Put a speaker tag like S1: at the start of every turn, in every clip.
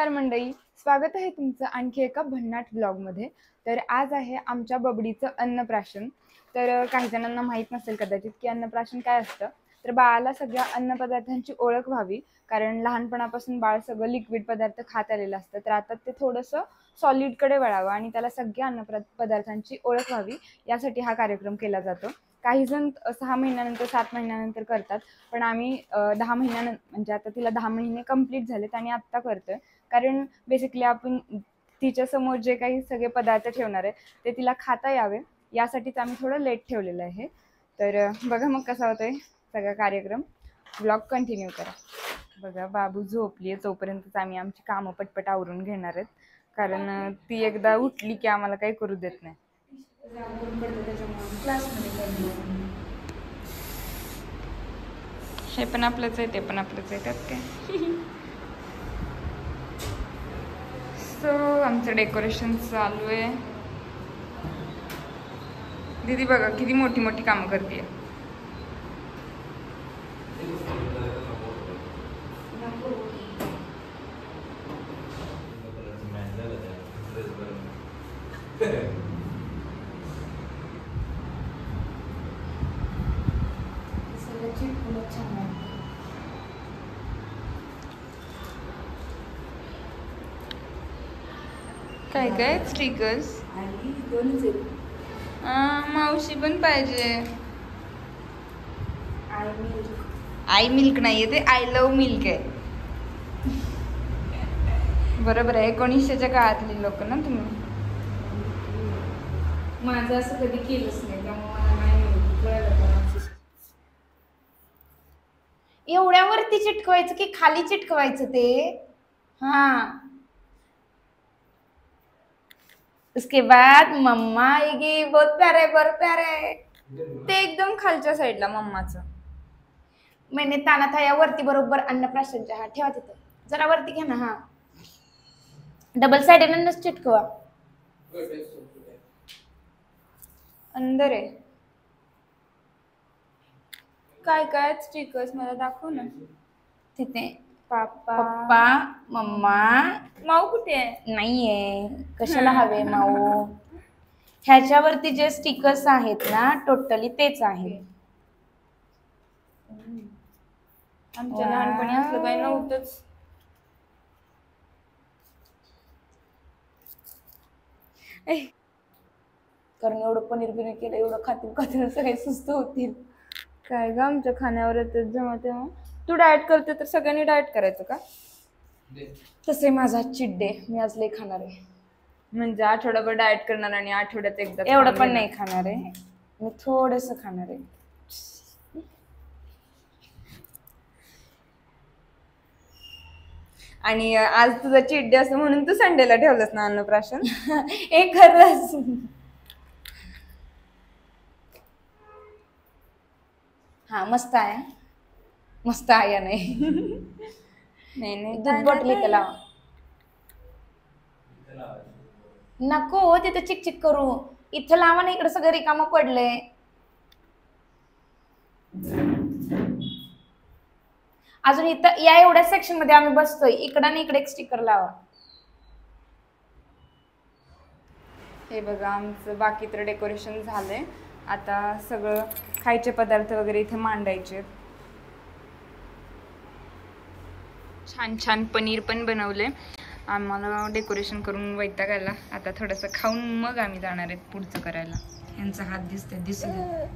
S1: नमस्कार मंडळी. स्वागत आहे तुमचं आणखी एका भन्नाट ब्लॉगमध्ये तर आज आहे आमच्या बबडीचं अन्नप्राशन. तर काही जणांना माहीत नसेल कदाचित की अन्नप्राशन काय असतं. तर बाळाला सगळ्या अन्नपदार्थांची ओळख व्हावी. कारण लहानपणापासून बाळ सगळं लिक्विड पदार्थ खात आलेलं असतं. तर आता ते थोडंसं सॉलिडकडे वळावं आणि त्याला सगळ्या अन्न पदार्थांची ओळख व्हावी यासाठी हा कार्यक्रम केला जातो. काही जण सहा महिन्यानंतर सात महिन्यानंतर करतात. पण आम्ही दहा महिन्यानंतर म्हणजे आता तिला दहा महिने कंप्लीट झालेत आणि आत्ता करतोय. कारण बेसिकली आपण तिच्या समोर जे काही सगळे पदार्थ ठेवणार आहे ते तिला खाता यावे. यासाठीच आम्ही थोडं लेट ठेवलेलं आहे. तर बघा मग कसा होतोय सगळा कार्यक्रम. ब्लॉग कंटिन्यू करा. बघा बाबू झोपली आहे तोपर्यंतच आम्ही आमची कामं पटपट आवरून घेणार आहेत. कारण ती एकदा उठली की आम्हाला काही करू देत नाही. हे पण आपलंच आहे ते पण आपलंच आहे त्यात काय? सो आमचं डेकोरेशन चालू आहे. दीदी बघा किती मोठी मोठी कामं करते काय काय स्टिकर्स मावशी पण पाहिजे. आय मिल्क नाहीये ते आय लव मिल्क आहे. बरोबर आहे एकोणीसशेच्या काळातली लोक ना तुम्ही?
S2: माझं असं कधी केलंच नाही त्यामुळे एवढ्यावरती चिटकवायचं की खाली चिटकवायचं ते? हा. उसके बाद मम्मा आएगी बहुत प्यारा है बहुत प्यारा है
S1: ते एकदम खालच्या साईडला मम्माचं
S2: मैंने ताना था या वरती बरोबर अन्नप्राशनच्या हा ठेवा तिथं जरा वरती घ्या ना हा डबल साइडेनच चिटकवा
S1: अंदर आहे काय काय स्टिकर्स मला दाखव ना
S2: तिथे
S1: पापा
S2: पप्पा मम्मा
S1: माऊ कुठे आहे?
S2: नाहीये. कशाला हवे माऊ? ह्याच्यावरती जे स्टिकर्स आहेत ना टोटली तेच आहेत.
S1: आमच्या
S2: वा.
S1: लहानपणी असलं काही नव्हतंच.
S2: कारण एवढं पनीर बिनीर केलं एवढं खातील खातील सगळे सुस्त होतील.
S1: काय ग आमच्या खाण्यावर येतं जेव्हा तेव्हा तू डाएट करते तर सगळ्यांनी डाएट करायचं का?
S2: तसे माझा चिट डे मी आज लई खाणार आहे.
S1: म्हणजे आठवडाभर डाएट करणार आणि आठवड्यात एकदा
S2: एवढं पण. नाही खाणार आहे. मी थोडस खाणार आहे.
S1: आणि आज तुझा चीट डे असं म्हणून तू संडेला ठेवलंस ना अन्नप्राशन?
S2: एक खरंच. हा मस्त आहे. मस्त आहे या नाही
S1: नाही नाही
S2: दूध बॉटल लावा नको तिथं चिक चिक करू. इथं लावा ना इकडे सगळं रिकामं पडलंय अजून इथं या एवढ्या सेक्शनमध्ये आम्ही बसतोय. इकडं आणि इकडे एक स्टिकर लावा.
S1: हे बघा आमचं बाकी तर डेकोरेशन झालंय. आता सगळं खायचे पदार्थ वगैरे इथे मांडायचे छान छान पनीर पण बनवले आम्हाला डेकोरेशन करून वैताग आला आता थोडंसं खाऊन मग आम्ही जाणार आहेत पुढचं करायला. यांचा हात दिसतोय दिसू दे.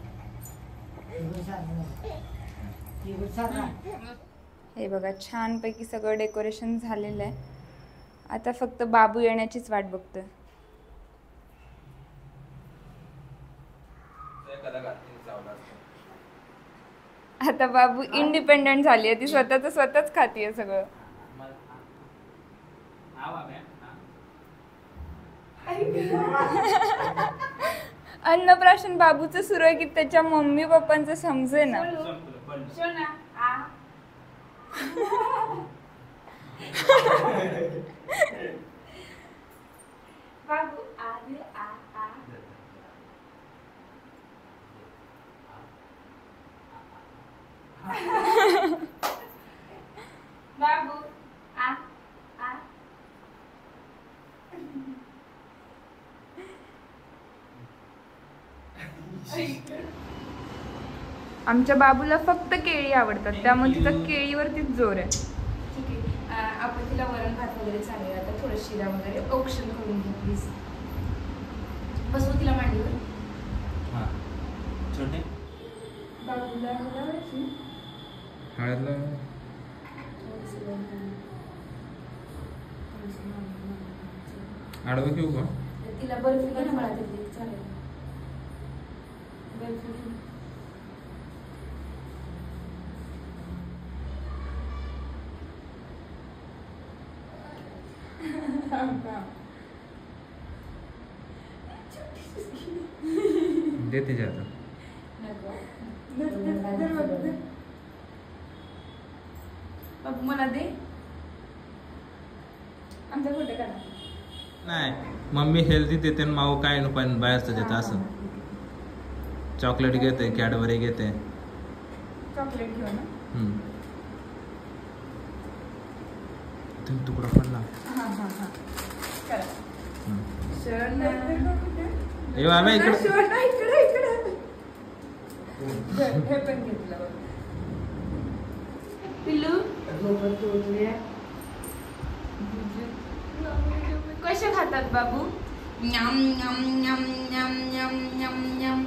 S1: हे बघा छानपैकी सगळं डेकोरेशन झालेलं आहे. आता फक्त बाबू येण्याचीच वाट बघतोय. खाता बाबू इंडिपेंडेंट झाली आहे. ती स्वतःच स्वतःच खातीये सगळं. अन्नप्राशन बाबूचं सुरू आहे की त्याच्या मम्मी पप्पांचं समजे ना. आमच्या बाबूला फक्त केळी आवडतात त्यामुळे तिचा केळीवरतीच जोर आहे.
S2: ठीक आहे. आपण तिला वरण भात वगैरे चालेल आता थोडं शिरा वगैरे औक्षण करून घे प्लीज बसू तिला मांडीवर.
S1: बाबूला
S3: हळद आडवं घेऊ का?
S2: तिला बर्फ़ी घे ना मला तरी चालेल. बर्फ़ी घे देते मला दे.
S1: आमचा फ़ोटो काढा.
S3: नाही. मम्मी हेल्दी देते आणि माऊ काय पण बाहेरचं देतं असं. चॉकलेट घेते कॅडबरी घेते.
S1: चॉकलेट घेऊ ना.
S3: हम्म. तुम्ही तुकडा पडला
S1: हां हां हां. करा
S3: हम्म.
S1: शरण
S3: ए बाबा इकडे.
S1: शरण इकडे इकडे. धर, हे पण घेतलं बघ.
S2: पिल्लू? कसे खातात बाबू? न्याम न्याम न्याम न्याम न्याम न्याम न्याम.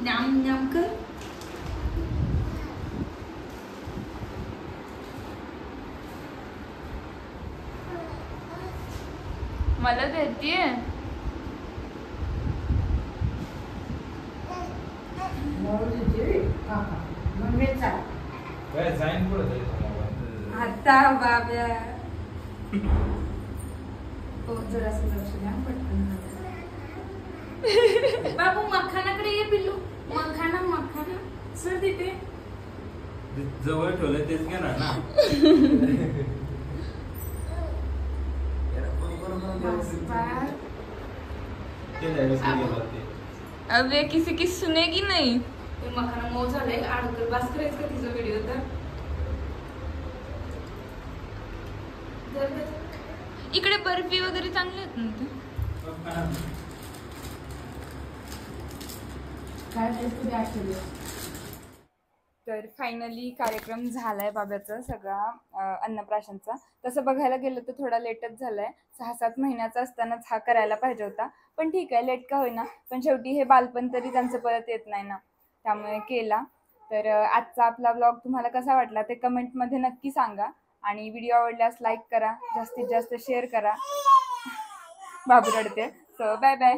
S2: न्याम न्याम कर.
S1: मला देतीये.
S3: काय जाईन पुढे
S1: आता बाब्या.
S2: जरासं लक्ष द्या पटकन बाबू मखानाकडे ये पिल्लू. मखाना मखाना सर तिथे.
S3: जवळ ठेवलं तेच घेणार ना.
S1: अबे किसी की सुनेगी नहीं?
S2: ते मखाना मऊ झालंय. अडकल बास करायचं का तिचा व्हिडिओ तर
S1: इकडे बर्फी वगैरे चांगली आहेत ना ते तर फायनली कार्यक्रम झालाय बाब्याचा सगळा अन्नप्राशनचा. तसं बघायला गेलं तर थोडा लेटच झालाय. सहा सात महिन्याचा असतानाच हा करायला पाहिजे होता. पण ठीक आहे लेट का होईना. पण शेवटी हे बालपण तरी त्यांचं परत येत नाही ना. त्यामुळे केला. तर आजचा आपला ब्लॉग तुम्हाला कसा वाटला ते कमेंटमध्ये नक्की सांगा. आणि व्हिडिओ आवडल्यास लाईक करा जास्तीत जास्त शेअर करा. बाबू रडते सो बाय बाय